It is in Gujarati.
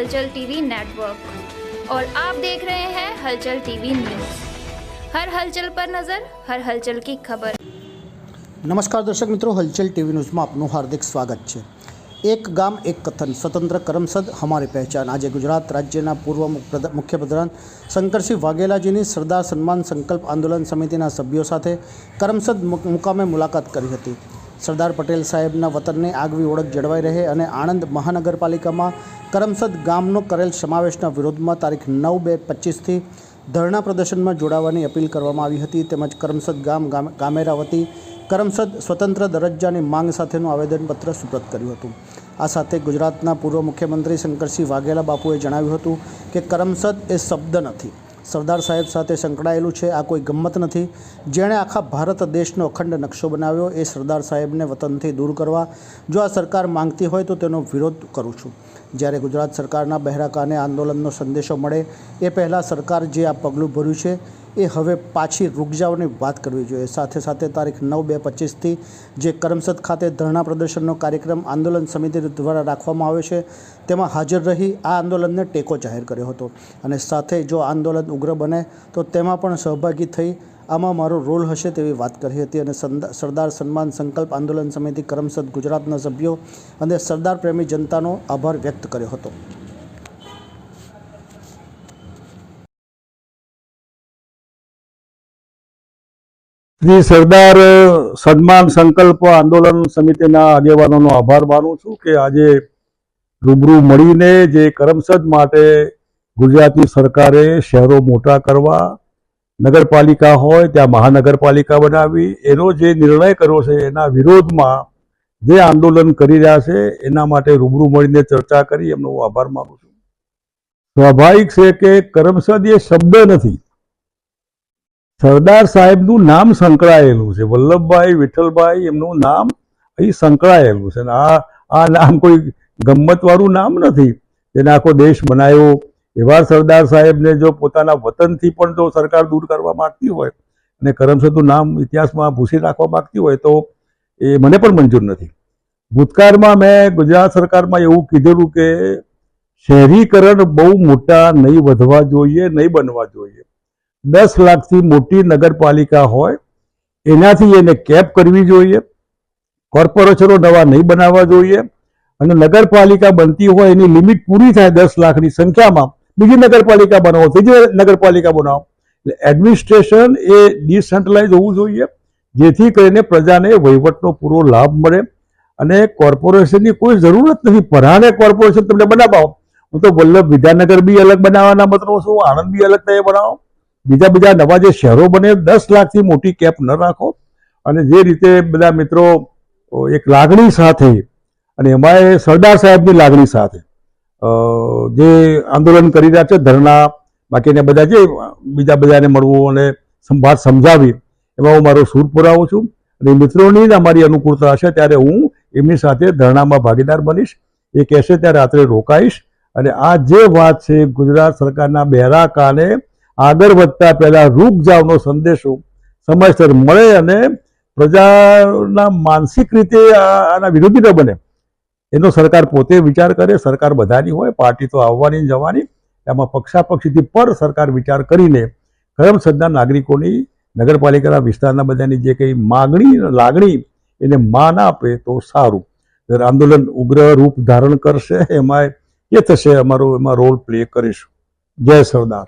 हलचल टीवी नेटवर्क और आप देख रहे हैं हलचल टीवी न्यूज हर हलचल पर नजर हर हलचल की खबर નમસ્કાર દર્શક મિત્રો હલચલ ટીવી ન્યૂઝમાં આપનું હાર્દિક સ્વાગત છે એક ગામ એક કથન સ્વતંત્ર કરમસદ હમારી પહેચાન આજે ગુજરાત રાજ્યના પૂર્વ મુખ્યપ્રધા- મુખ્યપ્રધાન શંકરસિંહ વાઘેલાજીની સરદાર સન્માન સંકલ્પ આંદોલન સમિતિના સભ્યો સાથે કરમસદ મુક- મુકામે મુલાકાત કરી હતી સરદાર પટેલ સાહેબના વતનની આગવી ઓળખ જળવાઈ રહે અને આણંદ મહાનગરપાલિકામાં કરમસદ ગામનો કરેલ સમાવેશના વિરોધમાં તારીખ નવ બે પચીસથી ધરણા પ્રદર્શનમાં જોડાવાની અપીલ કરવામાં આવી હતી તેમજ કરમસદ ગામ ગામ- ગામેરા વતી કરમસદ સ્વતંત્ર દરજ્જાની માંગ સાથેનું આવેદનપત્ર સુપ્રત કર્યું હતું. આ સાથે ગુજરાતના પૂર્વ મુખ્યમંત્રી શંકરસિંહ વાઘેલા બાપુએ જણાવ્યું હતું કે કરમસદ એ શબ્દ નથી. સરદાર સાહેબ સાથે સંકળાયેલું છે, આ કોઈ ગમત નથી. જેણે આખા ભારત દેશનો અખંડ નકશો બનાવ્યો, એ સરદાર સાહેબને વતનથી દૂર કરવા. જો આ સરકાર માંગતી હોય તો તેનો વિરોધ કરું છું. જ્યારે ગુજરાત સરકારના બહેરા કાને આંદોલનનો સંદેશો મળે, એ પહેલાં સરકાર જે આ પગલું ભર્યું છે એ હવે પાછી રૂગજાઓની વાત કરવી જોઈએ. સાથે સાથે તારીખ નવ બે પચીસથી જે કરમસદ ખાતે ધરણા પ્રદર્શનનો કાર્યક્રમ આંદોલન સમિતિ દ્વારા રાખવામાં આવ્યો છે, તેમાં હાજર રહી આ આંદોલનને ટેકો જાહેર કર્યો હતો. અને સાથે જો આંદોલન ઉગ્ર બને, તો તેમાં પણ સહભાગી થઈ આમાં મારો રોલ હશે તેવી વાત કરી હતી. અને સરદાર સન્માન સંકલ્પ આંદોલન સમિતિ કરમસદ ગુજરાતના સભ્યો અને સરદાર પ્રેમી જનતાનો આભાર વ્યક્ત કર્યો હતો. શ્રી સરદાર સન્માન સંકલ્પ આંદોલન સમિતિના આગેવાનોનો આભાર માનું છું કે આજે રૂબરૂ મળીને જે કરમસદ માટે ગુજરાતની સરકારે શહેરો મોટા કરવા, નગરપાલિકા હોય ત્યાં મહાનગરપાલિકા બનાવી, એનો જે નિર્ણય કર્યો છે એના વિરોધમાં જે આંદોલન કરી રહ્યા છે, એના માટે રૂબરૂ મળીને ચર્ચા કરી, એમનો આભાર માનું છું. સ્વાભાવિક છે કે કરમસદ એ શબ્દ નથી. સરદાર સાહેબનું નામ સંકળાયેલું છે. વલ્લભભાઈ, વિઠ્ઠલભાઈ એમનું નામ અહીં સંકળાયેલું છે. અને આ આ નામ કોઈ ગમ્મતવાળું નામ નથી. જેને આખો દેશ બનાવ્યો એવા સરદાર સાહેબને જો પોતાના વતનથી પણ જો સરકાર દૂર કરવા માગતી હોય અને કરમસદનું નામ ઇતિહાસમાં ભૂસી રાખવા માગતી હોય તો એ મને પણ મંજૂર નથી. ભૂતકાળમાં મેં ગુજરાત સરકારમાં એવું કીધેલું કે શહેરીકરણ બહુ મોટા નહીં વધવા જોઈએ, નહીં બનવા જોઈએ. દસ લાખથી મોટી નગરપાલિકા હોય, એનાથી એને કેપ કરવી જોઈએ, કોર્પોરેશનો નવા નહીં બનાવવા જોઈએ, અને નગરપાલિકા બનતી હોય એની લિમિટ પૂરી થાય દસ લાખની સંખ્યામાં, બીજી નગરપાલિકા બનાવો, ત્રીજી નગરપાલિકા બનાવો. એટલે એડમિનિસ્ટ્રેશન એ ડિસેન્ટ્રલાઇઝ હોવું જોઈએ, જેથી કરીને પ્રજાને વહીવટનો પૂરો લાભ મળે, અને કોર્પોરેશનની કોઈ જરૂરત નથી. પરાણે કોર્પોરેશન તમને બનાવો હું તો વલ્લભ વિદ્યાનગર બી અલગ બનાવવાના મતલબ છું, આણંદ બી અલગ તમે બનાવો. બીજા બીજા નવા જે શહેરો બને, દસ લાખથી મોટી કેપ ન રાખો. અને જે રીતે બધા મિત્રો એક લાગણી સાથે અને એમાં સરદાર સાહેબની લાગણી સાથે જે આંદોલન કરી રહ્યા છે, ધરણા બાકીને બધા જે બીજા બધાને મળવું અને સંભાળ સમજાવી, એમાં હું મારો સૂર પુરાવું છું. અને મિત્રોની જ અમારી અનુકૂળતા હશે, ત્યારે હું એમની સાથે ધરણામાં ભાગીદાર બનીશ. એ કહેશે ત્યારે રાત્રે રોકાઈશ. અને આ જે વાત છે, ગુજરાત સરકારના બહેરા કાને આગળ વધતા પહેલા રૂપ જાવનો સંદેશો સમયસર મળે અને પ્રજાના માનસિક રીતે આના વિરોધી ન બને. એનો સરકાર પોતે વિચાર કરે, સરકાર બધાની હોય, પાર્ટી તો આવવાની જવાની એમાં પક્ષાપક્ષીથી પર સરકાર વિચાર કરીને કરમસદના નાગરિકોની નગરપાલિકાના વિસ્તારના બધાની જે કંઈ માગણી, લાગણી એને માન આપે તો સારું. આંદોલન ઉગ્ર રૂપ ધારણ કરશે એમાં એ થશે, અમારો એમાં રોલ પ્લે કરીશું. જય સરદાર.